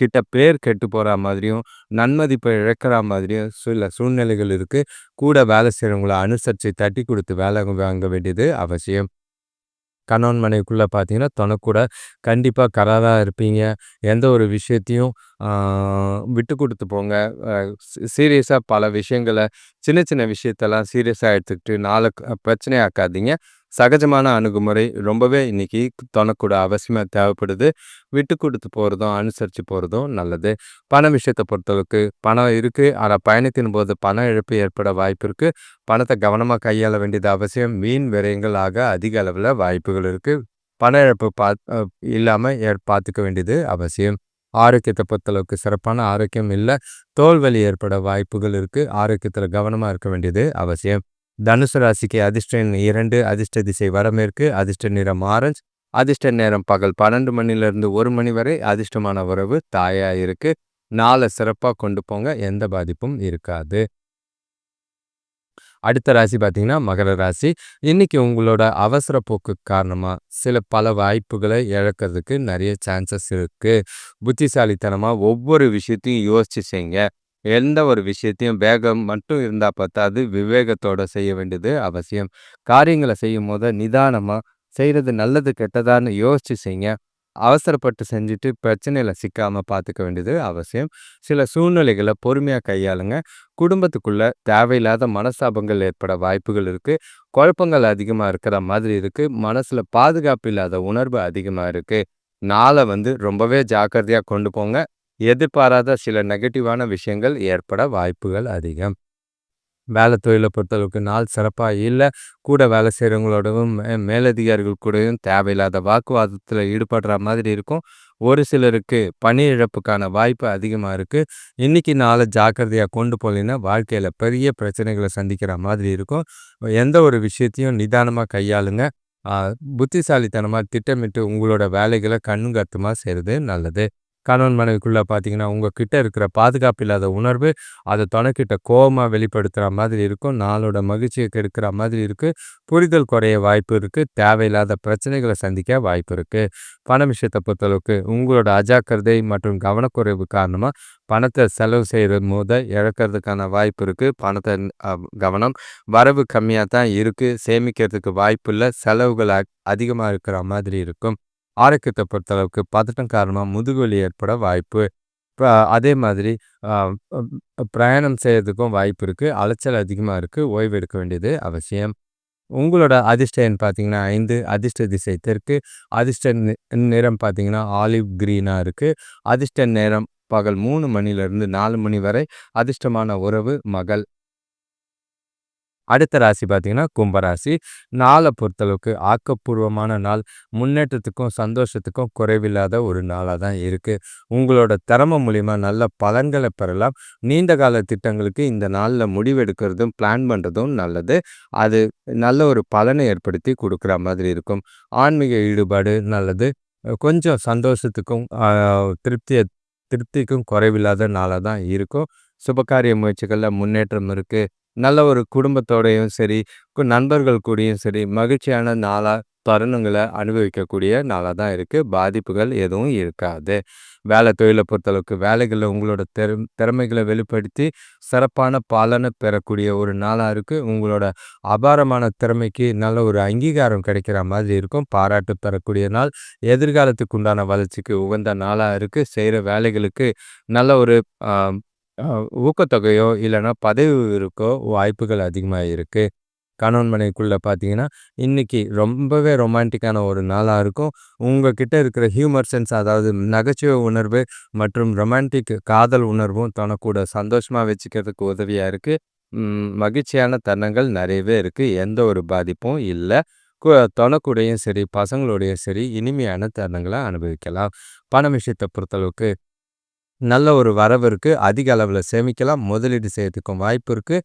கிட்ட பேர் கெட்டு போகிற மாதிரியும் நன்மதிப்பை இழக்கிற மாதிரியும் சில சூழ்நிலைகள் இருக்குது கூட வேலை செய்கிறவங்கள அனுசரித்து தட்டி கொடுத்து வேலை வாங்க வேண்டியது அவசியம். கணவன் மனைவிக்குள்ளே பார்த்தீங்கன்னா தனக்கூட கண்டிப்பாக கராராக இருப்பீங்க. எந்த ஒரு விஷயத்தையும் விட்டு கொடுத்து போங்க. சீரியஸாக பல விஷயங்களை சின்ன சின்ன விஷயத்தெல்லாம் சீரியஸாக எடுத்துக்கிட்டு நாளை பிரச்சனையாக்காதீங்க சகஜமான அணுகுமுறை ரொம்பவே இன்னைக்கு தொணக்கூட அவசியமாக தேவைப்படுது. விட்டு கொடுத்து போகிறதும் அனுசரித்து போகிறதும் நல்லது. பண விஷயத்தை பொறுத்தளவுக்கு பணம் இருக்குது ஆனால் பயணத்தின் போது பண இழப்பு ஏற்பட வாய்ப்பு இருக்குது பணத்தை கவனமாக கையாள வேண்டியது அவசியம். வீண் விரயங்கள் ஆக அதிக அளவில் வாய்ப்புகள் இருக்குது பண இழப்பு பா இல்லாமல் பார்த்துக்க வேண்டியது அவசியம். ஆரோக்கியத்தை பொறுத்தளவுக்கு சிறப்பான ஆரோக்கியம் இல்லை. தோல்வலி ஏற்பட வாய்ப்புகள் இருக்குது ஆரோக்கியத்தில் கவனமாக இருக்க வேண்டியது அவசியம். தனுசு ராசிக்கு அதிர்ஷ்ட இரண்டு அதிர்ஷ்ட திசை வரமேற்கு அதிர்ஷ்ட நிறம் ஆரஞ்ச் அதிர்ஷ்ட நேரம் பகல் பன்னெண்டு மணிலிருந்து ஒரு மணி வரை அதிர்ஷ்டமான உறவு தாயா இருக்கு. நாளை சிறப்பாக கொண்டு போங்க. எந்த பாதிப்பும் இருக்காது. அடுத்த ராசி பார்த்தீங்கன்னா மகர ராசி. இன்னைக்கு உங்களோட அவசர போக்கு காரணமாக சில பல வாய்ப்புகளை இழக்கிறதுக்கு நிறைய சான்சஸ் இருக்குது புத்திசாலித்தனமாக ஒவ்வொரு விஷயத்தையும் யோசிச்சு செய்யுங்க. எந்த ஒரு விஷயத்தையும் வேகம் மட்டும் இருந்தால் பத்தாது விவேகத்தோடு செய்ய வேண்டியது அவசியம். காரியங்களை செய்யும் போது நிதானமாக செய்கிறது நல்லது கெட்டதான்னு யோசிச்சு செய்யுங்க. அவசரப்பட்டு செஞ்சுட்டு பிரச்சனையில் சிக்காமல் பார்த்துக்க வேண்டியது அவசியம். சில சூழ்நிலைகளை பொறுமையாக கையாளுங்க. குடும்பத்துக்குள்ள தேவையில்லாத மனஸ்தாபங்கள் ஏற்பட வாய்ப்புகள் இருக்குது குழப்பங்கள் அதிகமாக இருக்கிற மாதிரி இருக்குது மனசில் பாதுகாப்பு இல்லாத உணர்வு அதிகமாக இருக்குது நாளை வந்து ரொம்பவே ஜாக்கிரதையாக கொண்டு போங்க. எதிர்பாராத சில நெகட்டிவான விஷயங்கள் ஏற்பட வாய்ப்புகள் அதிகம். வேலை தொழிலை பொறுத்தளவுக்கு நாள் சிறப்பாக இல்லை. கூட வேலை செய்கிறவங்களோடவும் மேலதிகாரிகள் கூடயும் தேவையில்லாத வாக்குவாதத்தில் ஈடுபடுற மாதிரி இருக்கும். ஒரு சிலருக்கு பணி இழப்புக்கான வாய்ப்பு அதிகமாக இருக்குது இன்றைக்கி நாளை ஜாக்கிரதையாக கொண்டு போகலைன்னா வாழ்க்கையில் பெரிய பிரச்சனைகளை சந்திக்கிற மாதிரி இருக்கும். எந்த ஒரு விஷயத்தையும் நிதானமாக கையாளுங்க. புத்திசாலித்தனமாக திட்டமிட்டு உங்களோட வேலைகளை கண்ணுங்கத்துமாக செய்கிறது நல்லது. கணவன் மனைவிக்குள்ளே பார்த்தீங்கன்னா உங்ககிட்ட இருக்கிற பாதுகாப்பு இல்லாத உணர்வு அதை துணைக்கிட்ட கோபமாக வெளிப்படுத்துகிற மாதிரி இருக்கும் நாளோட மகிழ்ச்சியை கெடுக்கிற மாதிரி இருக்குது புரிதல் குறைய வாய்ப்பு இருக்குது தேவையில்லாத பிரச்சனைகளை சந்திக்க வாய்ப்பு இருக்குது பண விஷயத்தை பொறுத்தளவுக்கு உங்களோட அஜாக்கிரதை மற்றும் கவனக்குறைவு காரணமாக பணத்தை செலவு செய்கிற போது இழக்கிறதுக்கான வாய்ப்பு இருக்குது பணத்தை கவனம் வரவு கம்மியாக தான் இருக்குது சேமிக்கிறதுக்கு வாய்ப்பு இல்லை செலவுகள் அதிகமாக இருக்கிற மாதிரி இருக்கும். ஆரோக்கியத்தை பொறுத்தளவுக்கு பதட்டம் காரணமாக முதுகுவலி ஏற்பட வாய்ப்பு. இப்போ அதே மாதிரி பிரயாணம் செய்கிறதுக்கும் வாய்ப்பு இருக்குது அலைச்சல் அதிகமாக இருக்குது ஓய்வு எடுக்க வேண்டியது அவசியம். உங்களோட அதிர்ஷ்டன் பார்த்தீங்கன்னா ஐந்து அதிர்ஷ்ட திசை தெற்கு. அதிர்ஷ்ட நிறம் பார்த்தீங்கன்னா ஆலிவ் க்ரீனாக இருக்குது அதிர்ஷ்ட நேரம் பகல் மூணு மணிலேருந்து நாலு மணி வரை அதிர்ஷ்டமான உறவு மகள். அடுத்த ராசி பார்த்தீங்கன்னா கும்பராசி நாளை பொறுத்தளவுக்கு ஆக்கப்பூர்வமான நாள். முன்னேற்றத்துக்கும் சந்தோஷத்துக்கும் குறைவில்லாத ஒரு நாளாக தான் இருக்குது உங்களோட திறமை மூலிமா நல்ல பலன்களை பெறலாம். நீண்ட கால திட்டங்களுக்கு இந்த நாளில் முடிவெடுக்கிறதும் பிளான் பண்ணுறதும் நல்லது. அது நல்ல ஒரு பலனை ஏற்படுத்தி கொடுக்குற மாதிரி இருக்கும். ஆன்மீக ஈடுபாடு நல்லது. கொஞ்சம் சந்தோஷத்துக்கும் திருப்தியை திருப்திக்கும் குறைவில்லாத நாளாக தான் இருக்கும். சுபகாரிய முயற்சிகளில் முன்னேற்றம் இருக்குது நல்ல ஒரு குடும்பத்தோடையும் சரி நண்பர்கள் கூடயும் சரி மகிழ்ச்சியான நாளாக தருணங்களை அனுபவிக்கக்கூடிய நாளாக தான் இருக்குது பாதிப்புகள் எதுவும் இருக்காது. வேலை தொழிலை பொறுத்தளவுக்கு வேலைகளில் உங்களோட திற திறமைகளை வெளிப்படுத்தி சிறப்பான பலனை பெறக்கூடிய ஒரு நாளாக இருக்குது உங்களோட அபாரமான திறமைக்கு நல்ல ஒரு அங்கீகாரம் கிடைக்கிற மாதிரி இருக்கும். பாராட்டு தரக்கூடிய நாள். எதிர்காலத்துக்கு உண்டான வளர்ச்சிக்கு உகந்த நாளாக இருக்குது செய்கிற வேலைகளுக்கு நல்ல ஒரு ஊக்கத்தொகையோ இல்லைன்னா பதவி இருக்கோ வாய்ப்புகள் அதிகமாக இருக்குது கணவன் மனைவிக்குள்ளே பார்த்தீங்கன்னா இன்றைக்கி ரொம்பவே ரொமான்டிக்கான ஒரு நாளாக இருக்கும். உங்கள்கிட்ட இருக்கிற ஹியூமர் சென்ஸ் அதாவது நகைச்சுவை உணர்வு மற்றும் ரொமான்டிக் காதல் உணர்வும் தனக்கூட சந்தோஷமாக வச்சுக்கிறதுக்கு உதவியாக இருக்குது மகிழ்ச்சியான தருணங்கள் நிறையவே இருக்குது எந்த ஒரு பாதிப்பும் இல்லை. தொணக்கூடையும் சரி பசங்களோடையும் சரி இனிமையான தருணங்களை அனுபவிக்கலாம். பண விஷயத்தை பொறுத்தளவுக்கு நல்ல ஒரு வரவு இருக்குது அதிக அளவில் சேமிக்கலாம். முதலீடு செய்யறதுக்கும் வாய்ப்பு இருக்குது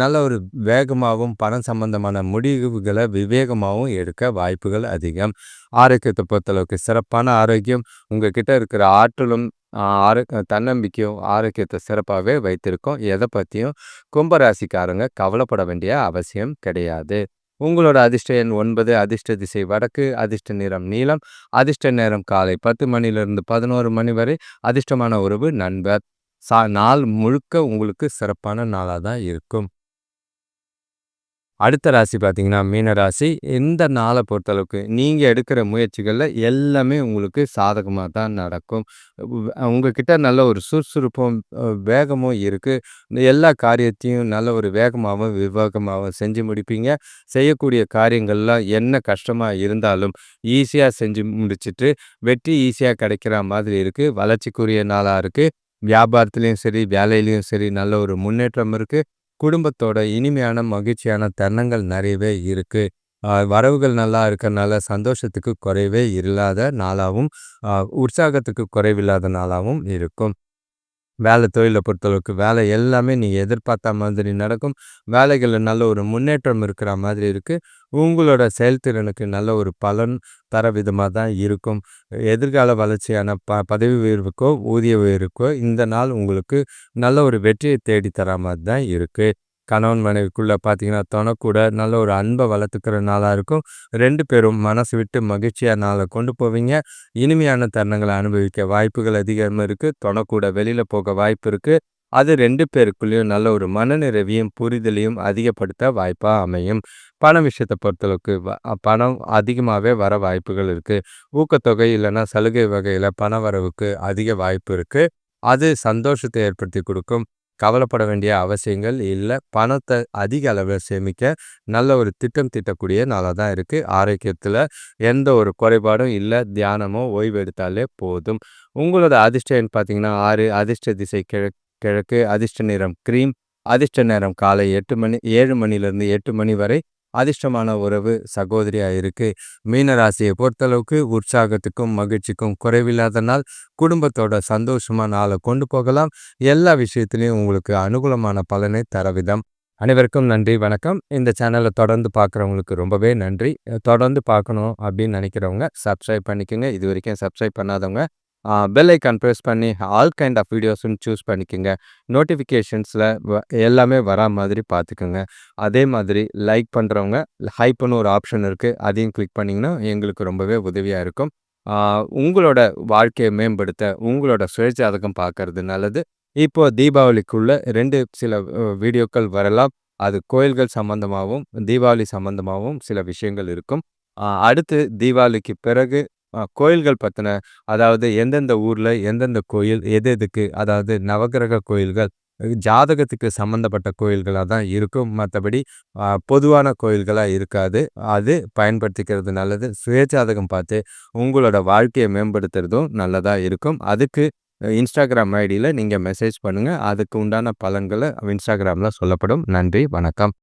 நல்ல ஒரு வேகமாகவும் பணம் சம்பந்தமான முடிவுகளை விவேகமாகவும் எடுக்க வாய்ப்புகள் அதிகம். ஆரோக்கியத்தை பொறுத்தளவுக்கு சிறப்பான ஆரோக்கியம். உங்கள் கிட்ட இருக்கிற ஆற்றலும் ஆரோ தன்னம்பிக்கையும், ஆரோக்கியத்தை சிறப்பாகவே வைத்திருக்கும். எதை பற்றியும் கும்பராசிக்காரங்க கவலைப்பட வேண்டிய அவசியம் கிடையாது. உங்களோட அதிர்ஷ்ட எண் ஒன்பது அதிர்ஷ்ட திசை வடக்கு, அதிர்ஷ்ட நிறம் நீளம் அதிர்ஷ்ட நேரம் காலை 10 மணிலிருந்து 11 மணி வரை, அதிர்ஷ்டமான உறவு நண்பர். சா நாள் முழுக்க உங்களுக்கு சிறப்பான நாளாக தான் இருக்கும். அடுத்த ராசி பார்த்தீங்கன்னா, மீன ராசி. இந்த நாளை பொறுத்தளவுக்கு நீங்கள் எடுக்கிற முயற்சிகளில் எல்லாமே உங்களுக்கு சாதகமாக தான் நடக்கும். உ உங்ககிட்ட நல்ல ஒரு சுறுசுறுப்பும், வேகமும் இருக்குது எல்லா காரியத்தையும் நல்ல ஒரு வேகமாகவும் விவேகமாகவும் செஞ்சு முடிப்பீங்க. செய்யக்கூடிய காரியங்கள்லாம் என்ன கஷ்டமாக இருந்தாலும், ஈஸியாக செஞ்சு முடிச்சுட்டு, வெற்றி ஈஸியாக கிடைக்கிற மாதிரி இருக்குது வளர்ச்சிக்குரிய நாளாக இருக்குது வியாபாரத்துலேயும் சரி, வேலையிலையும் சரி நல்ல ஒரு முன்னேற்றம் இருக்குது குடும்பத்தோட இனிமையான, மகிழ்ச்சியான தருணங்கள் நிறையவே இருக்குது வரவுகள் நல்லா இருக்கிறனால சந்தோஷத்துக்கு குறைவே இல்லாத நாளாகவும் உற்சாகத்துக்கு குறைவில்லாத நாளாகவும் இருக்கும். வேலை தொழிலை பொறுத்தளவுக்கு வேலை எல்லாமே நீங்கள் எதிர்பார்த்த மாதிரி நடக்கும். வேலைகளில் நல்ல ஒரு முன்னேற்றம் இருக்கிற மாதிரி இருக்குது உங்களோட செயல்திறனுக்கு நல்ல ஒரு பலன் தர விதமாக தான் இருக்கும். எதிர்கால வளர்ச்சியான ப பதவி உயர்வுக்கோ, ஊதிய உயர்வுக்கோ இந்த நாள் உங்களுக்கு நல்ல ஒரு வெற்றியை தேடி தர மாதிரி தான் இருக்குது கணவன் மனைவிக்குள்ள பார்த்தீங்கன்னா, தொண நல்ல ஒரு அன்பை வளர்த்துக்கிற நாளாக இருக்கும். ரெண்டு பேரும் மனசு விட்டு மகிழ்ச்சியாக நாளை கொண்டு போவீங்க. இனிமையான தருணங்களை அனுபவிக்க வாய்ப்புகள் அதிகமாக இருக்குது தொண வெளியில் போக வாய்ப்பு இருக்குது அது ரெண்டு பேருக்குள்ளேயும் நல்ல ஒரு மனநிறைவையும், புரிதலையும் அதிகப்படுத்த வாய்ப்பாக அமையும். பண விஷயத்தை பொறுத்தளவுக்கு பணம் அதிகமாகவே வர வாய்ப்புகள் இருக்குது ஊக்கத்தொகை இல்லைன்னா சலுகை வகையில் பண வரவுக்கு அதிக வாய்ப்பு இருக்குது அது சந்தோஷத்தை ஏற்படுத்தி கொடுக்கும் கவலைப்பட வேண்டிய அவசியங்கள் இல்லை. பணத்தை அதிக அளவில் சேமிக்க நல்ல ஒரு திட்டம் தீட்டக்கூடிய நாளாக தான் இருக்குது ஆரோக்கியத்தில் எந்த ஒரு குறைபாடும் இல்லை. தியானமோ, ஓய்வு எடுத்தாலே போதும். உங்களோட அதிர்ஷ்டம் பார்த்தீங்கன்னா ஆறு அதிர்ஷ்ட திசை கிழக் கிழக்கு, அதிர்ஷ்ட நிறம் கிரீம், அதிர்ஷ்ட நேரம் காலை எட்டு மணி ஏழு மணிலேருந்து எட்டு மணி வரை, அதிர்ஷ்டமான உறவு சகோதரியாக இருக்குது மீனராசியை பொறுத்தளவுக்கு உற்சாகத்துக்கும், மகிழ்ச்சிக்கும் குறைவில்லாத நாள். குடும்பத்தோட சந்தோஷமான நாளை கொண்டு போகலாம். எல்லா விஷயத்துலையும் உங்களுக்கு அனுகூலமான பலனை தரவிதம் அனைவருக்கும் நன்றி, வணக்கம். இந்த சேனலை தொடர்ந்து பார்க்குறவங்களுக்கு ரொம்பவே நன்றி. தொடர்ந்து பார்க்கணும் அப்படின்னு நினைக்கிறவங்க சப்ஸ்கிரைப் பண்ணிக்கங்க. இதுவரைக்கும் சப்ஸ்கிரைப் பண்ணாதவங்க, பெல் ஐகான் பண்ணி ஆல் கைண்ட் ஆஃப் வீடியோஸும் சூஸ் பண்ணிக்கோங்க நோட்டிஃபிகேஷன்ஸில் வ எல்லாமே வரா மாதிரி பார்த்துக்கோங்க அதே மாதிரி லைக் பண்ணுறவங்க ஹைப்னு ஒரு ஆப்ஷன் இருக்குது அதையும் கிளிக் பண்ணிங்கன்னா எங்களுக்கு ரொம்பவே உதவியாக இருக்கும். உங்களோட வாழ்க்கையை மேம்படுத்த, உங்களோட சுயஜாதகம் பார்க்கறது நல்லது. இப்போ தீபாவளிக்குள்ளே ரெண்டு சில வீடியோக்கள் வரலாம். அது கோயில்கள் சம்மந்தமாகவும் தீபாவளி சம்மந்தமாகவும் சில விஷயங்கள் இருக்கும். அடுத்து தீபாவளிக்கு பிறகு கோயில்கள் பற்றின அதாவது எந்தெந்த ஊரில் எந்தெந்த கோயில், எது எதுக்கு அதாவது நவக்கிரக கோயில்கள், ஜாதகத்துக்கு சம்மந்தப்பட்ட கோயில்களாக தான் இருக்கும். மற்றபடி பொதுவான கோயில்களாக இருக்காது. அது பயன்படுத்திக்கிறது நல்லது. சுயஜாதகம் பார்த்து உங்களோட வாழ்க்கையை மேம்படுத்துறதும் நல்லதாக இருக்கும். அதுக்கு இன்ஸ்டாகிராம் ஐடியில் நீங்கள் மெசேஜ் பண்ணுங்கள் அதுக்கு உண்டான பலன்களை இன்ஸ்டாகிராமில் சொல்லப்படும். நன்றி, வணக்கம்.